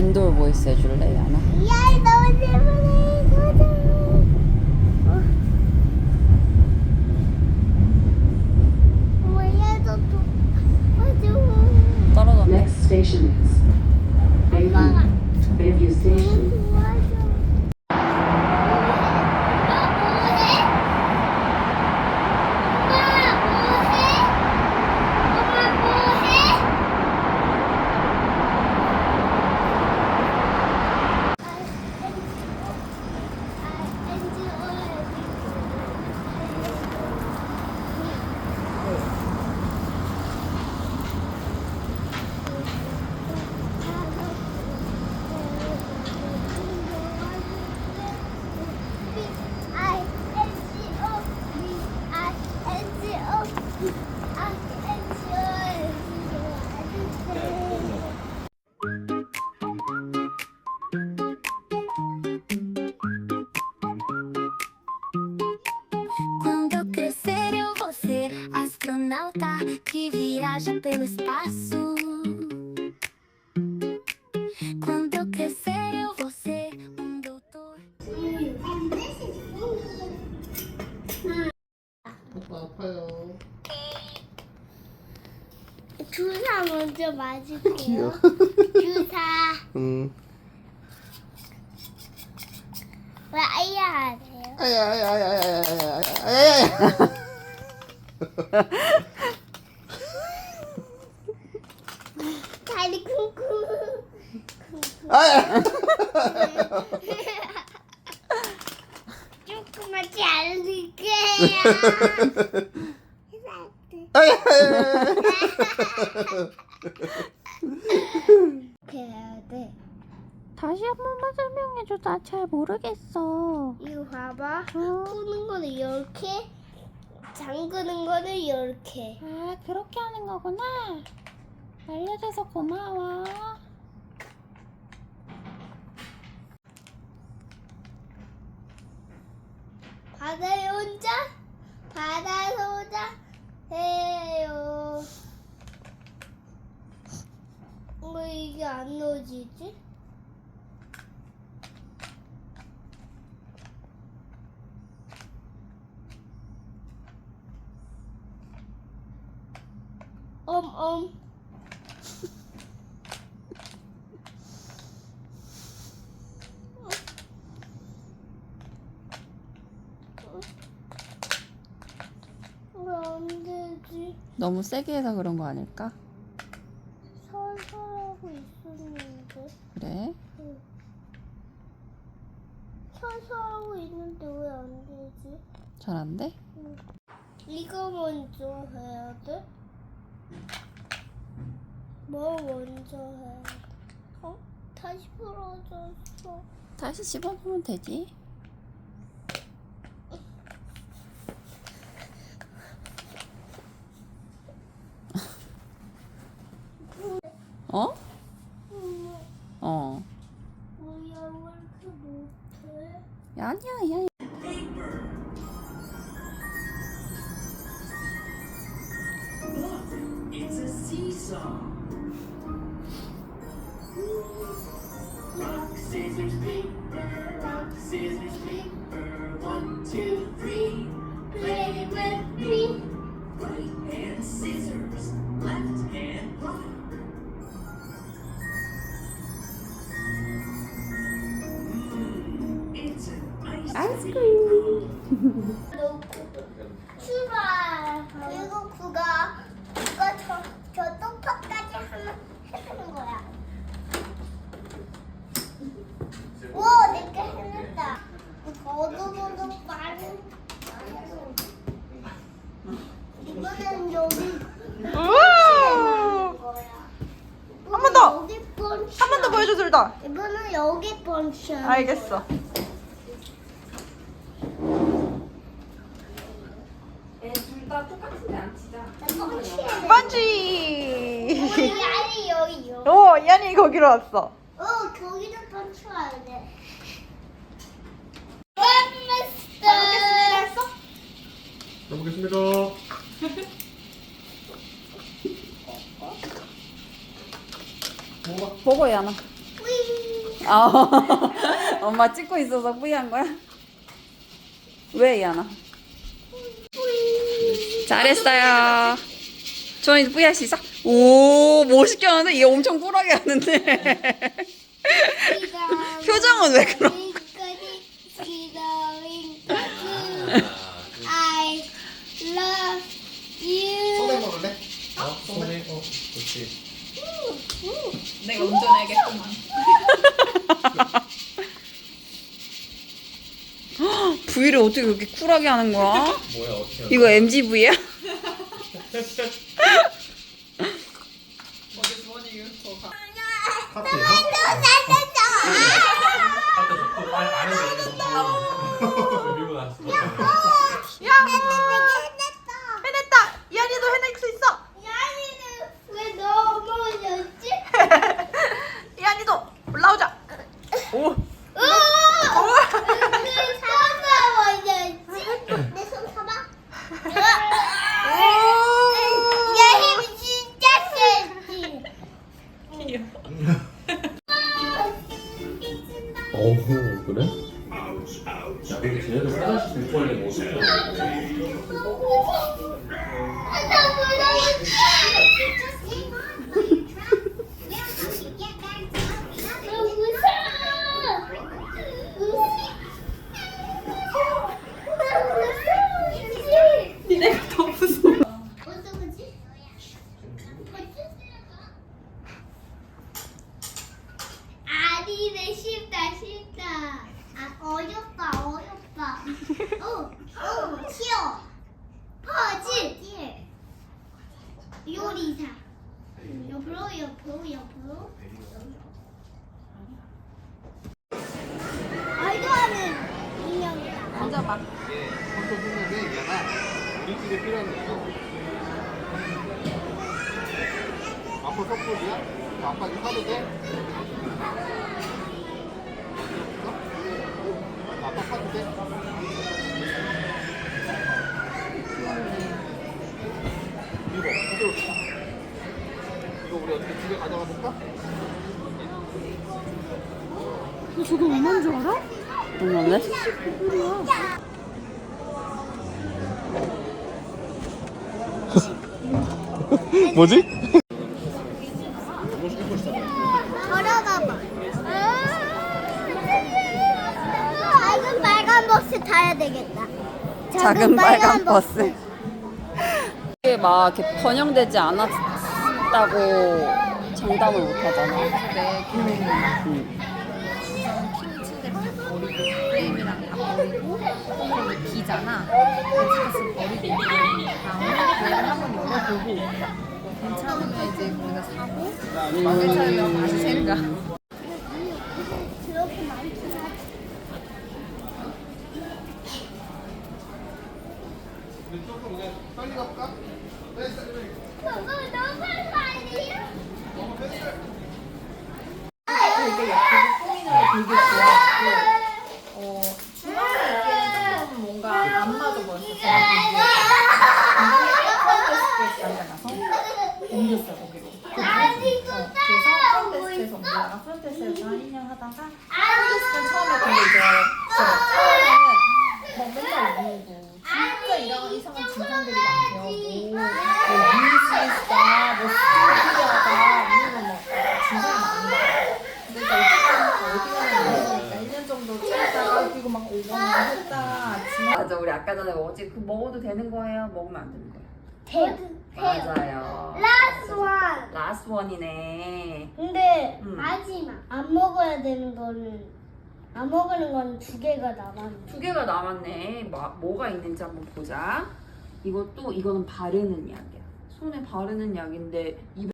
인도어 보이스 해줄래, 야나? 야, 너무 재밌네. 가자. 어. 엄마, 얘도 도와줘. 떨어졌네. Next station is que viaja pelo espaço. Quando eu crescer eu vou ser um doutor. 주사 먼저 맞을게요. 주사. 음. 왜 아야 안 해요? 아야 아야 아야 아야 아야 아야 아야. 다리 쿵쿵. 아야. 조금만. 이렇게 해야 돼. 다시 한 번만 설명해줘. 나 잘 모르겠어. 이거 봐봐. 어? 푸는 거는 이렇게, 잠그는 거는 이렇게. 아, 그렇게 하는 거구나. 알려줘서 고마워. 바다에 혼자, 바다에서 혼자 해요. 왜 이게 안 넣어지지? 엄엄 왜안 되지? 너무 세게 해서 그런 거 아닐까? 살살 하고 있었는데 그래? 살살 하고 있는데 왜 안 되지? 잘 안 돼? 이거 먼저 해야 돼? 뭐 먼저 해야 돼? 어? 다시 부러졌어. 다시 씹어보면 되지. 어? 엄마, 어. 뭐야 왜 이렇게 못해? 야, 아니야, 야. 이번엔 여기. 한번 더. 여기 펀치. 한 번 더 보여줘 둘 다. 이번엔 여기 펀치. 알겠어. 펀치해. 반지. 우리 아니 여기 여기. 오, 이한이 거기로 왔어. 어, 거기도 펀치해야 돼. 잘 먹겠습니다. 보고, 야나. 윙. 아, 엄마 찍고 있어서 뿌이한 거야? 왜, 이하나? 잘했어요. 주원이도 뿌이 할 수 있어? 오, 멋있게 하는데? 얘 엄청 쿨하게 하는데. 표정은 왜 그럼? I love you. 소맥 먹을래? 어? 소맥? 어, 좋지. 내가 운전해야겠구만. V를 어떻게 그렇게 쿨하게 하는 거야? 뭐야, 어떻게 이거 MGV야? 쟤네들 화장실 못 걸려, 뭐. 니네가 더 무서워. 어쩌지? 아니네 쉽다 쉽다. 아 어렵다 어렵다. 어, 어, 쉬워. 퍼즐. 요리사. 옆으로 옆으로 옆으로. 말도 하는 인형이다. 앉아봐. 어떤 생각에 얘가 우리끼리 필요한 거 아빠 서포트야? 아빠 이거 사도 돼? 어? 아빠 사도 돼? 이거 이거 이거 우리 어떻게 집에 가져가 볼까? 저거 얼마인 줄 알아? 얼마네? 뭐지? 걸어가봐. 작은 빨간 버스 타야 되겠다. 작은 빨간 버스. 이게 막 이렇게 번영되지 않았다고 장담을 못 하잖아. 네, 응. 프레임이랑 다 버리고 홈을 비잖아. 그래서 버리고 다음에 한번 열어보고 괜찮으면 이제 우리가 사고 안 괜찮으면 다시 생각. 조금 그냥 빨리 가볼까? 그거 너무 빨리야. 되게 예쁘고 꾸미는 거 되게 좋아하고 어 중앙에 조금 뭔가 안 맞아 보였어. 제가 보기에 프런트 스페이스 가서 옮겼어 거기로. 아직도 어, 따라오고 그래서 프런트에서 있어. 올라가 프런트에서 한 2년 하다가 아니, 프런트는 처음에 근데 이제 진짜 처음에는 뭐 맨날 우고 진짜 이런 이상한 증상들이 많대요. 뭐, 뭐 임신했다, 뭐 수술 필요하다, 아니면 뭐 증상이 많다. 그러니까 어쨌든 어디 가면 1년 정도 참다가 그리고 막 오거나 했다. 지나 맞아, 우리 아까 전에 어제 그 먹어도 되는 거예요? 먹으면 안 되는 거예요? 돼요. 맞아요. 라스트 원. 라스트 원이네. 근데 음. 마지막 안 먹어야 되는 거는 안 먹는 건 두 개가 남았네. 두 개가 남았네. 뭐, 뭐가 있는지 한번 보자. 이것도 이거는 바르는 약이야. 손에 바르는 약인데 입에